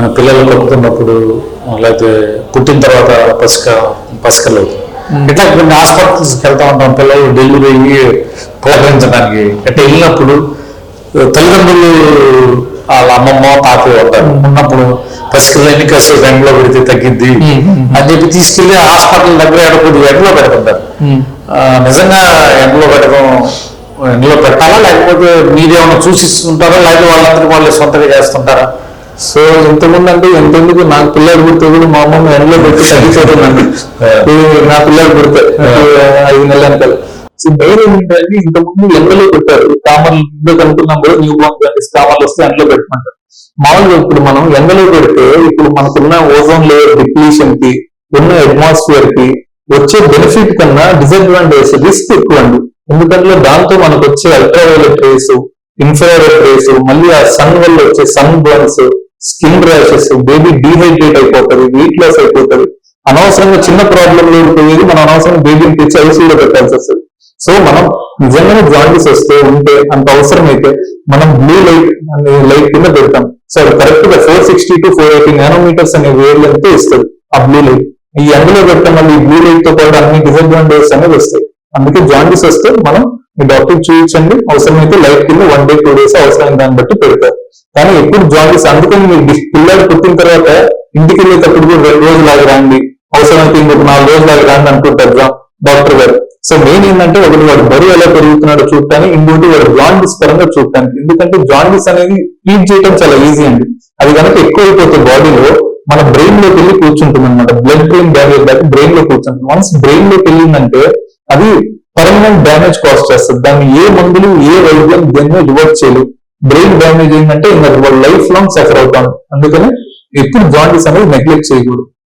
మన పిల్లలు కలుగుతున్నప్పుడు లేకపోతే పుట్టిన తర్వాత పసిక పసికలు. ఇట్లా కొన్ని హాస్పిటల్స్కి వెళ్తా ఉంటాం పిల్లలు డెలివరీ పులకరించడానికి ఇట్లా వెళ్ళినప్పుడు తల్లిదండ్రులు వాళ్ళ అమ్మమ్మ తాతయ్య ఉంటారు. ఉన్నప్పుడు పసికలు ఎన్ని కాసేపు ఎండలో పెడితే తగ్గిద్ది. అని చెప్పి తీసుకెళ్ళి హాస్పిటల్ దగ్గర ఎడకూడదు ఎండలో పెడుతుంటారు. నిజంగా ఎండలో పెట్టడం ఎండలో పెట్టాలా? లేకపోతే మీరేమైనా చూసిస్తుంటారా లేకపోతే వాళ్ళందరికీ వాళ్ళు సొంతగా చేస్తుంటారా? సో ఇంతకుముందు అంటే ఎంతెందుకు? నాకు పిల్లలు పుడితే కూడా మా అమ్మమ్మ ఎండలో పెట్టి తగ్గిపోతుందండి. నా పిల్లలు పుడితే ఐదు నెలల వెనకాల. సో మెయిన్ ఏంటంటే ఇంతకుముందు ఎండలో పెట్టారు. కామర్లు ఇందుకు అనుకున్నాం కూడా న్యూ బోర్న్ కామర్లు వస్తే ఎండలో పెట్టమంటారు. మామూలుగా ఇప్పుడు మనం ఎండలో పెడితే ఇప్పుడు మనకున్న ఓజోన్ లేయర్ డిప్లీషన్కి ఉన్న అట్మాస్ఫియర్కి వచ్చే బెనిఫిట్ కన్నా డిసడ్వాంటేజ్ రిస్క్ ఎక్కువ అండి ఎందుకంటే దాంతో మనకు వచ్చే అల్ట్రావైలెట్ రేస్ ఇన్ఫ్రారెడ్ రేస్ మళ్ళీ ఆ సన్ వల్ల వచ్చే sun burns skin rashes baby dehydrate అయిపోతుంది వెయిట్ లాస్ అయిపోతుంది. అనవసరంగా చిన్న ప్రాబ్లం పోయేది మనం అనవసరంగా బేబీని తెచ్చి ఐసీలో పెట్టాల్సి వస్తుంది. సో మనం నిజంగానే జాయింట్స్ వస్తే ఉంటే అంత అవసరం అయితే మనం బ్లూ లైట్ అనే లైట్ కింద పెడతాం. సో అది కరెక్ట్గా four sixty two four eighty nanometers అనే వేర్ లెంత్ ఇస్తుంది ఆ బ్లూ లైట్ ఈ ఎండలో పెడితే మళ్ళీ బ్లూ లైట్తో పాటు అన్ని డిసడ్వాంటేజెస్ అనేవి వస్తాయి. అందుకే జాయింట్స్ వస్తే మనం మీ డాక్టర్ చూపించండి. అవసరమైతే లైట్ కింద వన్ డే టూ డేస్ అవసరమైన దాన్ని బట్టి పెడతారు కానీ ఎప్పుడు జాయింటీస్ అందుకని మీరు పిల్లలు పుట్టిన తర్వాత ఇంటికి వెళ్ళేటప్పుడు కూడా రెండు రోజులు ఆగి రండి. అవసరమైతే ఇంకొక నాలుగు రోజులు ఆగి రండి అనుకుంటారు డాక్టర్ గారు. సో మెయిన్ ఏంటంటే ఒకటి వాడు బరువు ఎలా పెరుగుతున్నాడో చూడటానికి ఇంకోటి వాడు జాయింట్స్ పరంగా చూడటానికి. ఎందుకంటే జాయింట్స్ అనేది ట్రీట్ చేయడం చాలా ఈజీ అండి. అది కనుక ఎక్కువ అయిపోతే బాడీలో మన బ్రెయిన్లోకి వెళ్ళి కూర్చుంటుంది అనమాట బ్లడ్ బ్రెయిన్ డ్యామేజ్ దాకా బ్రెయిన్లో కూర్చుంటుంది. వన్స్ బ్రెయిన్లోకి వెళ్ళిందంటే అది పర్మనెంట్ డ్యామేజ్ కాస్ట్ చేస్తుంది. దాన్ని ఏ మందులు ఏ వైద్యం దేన్ని రివర్స్ చేయలేదు బ్రెయిన్ డ్యామేజ్ ఏంటంటే ఇంకా లైఫ్ లాంగ్ సఫర్ అవుతాం. అందుకనే ఎప్పుడు జాయింట్స్ అనేది నెగ్లెక్ట్ చేయకూడదు.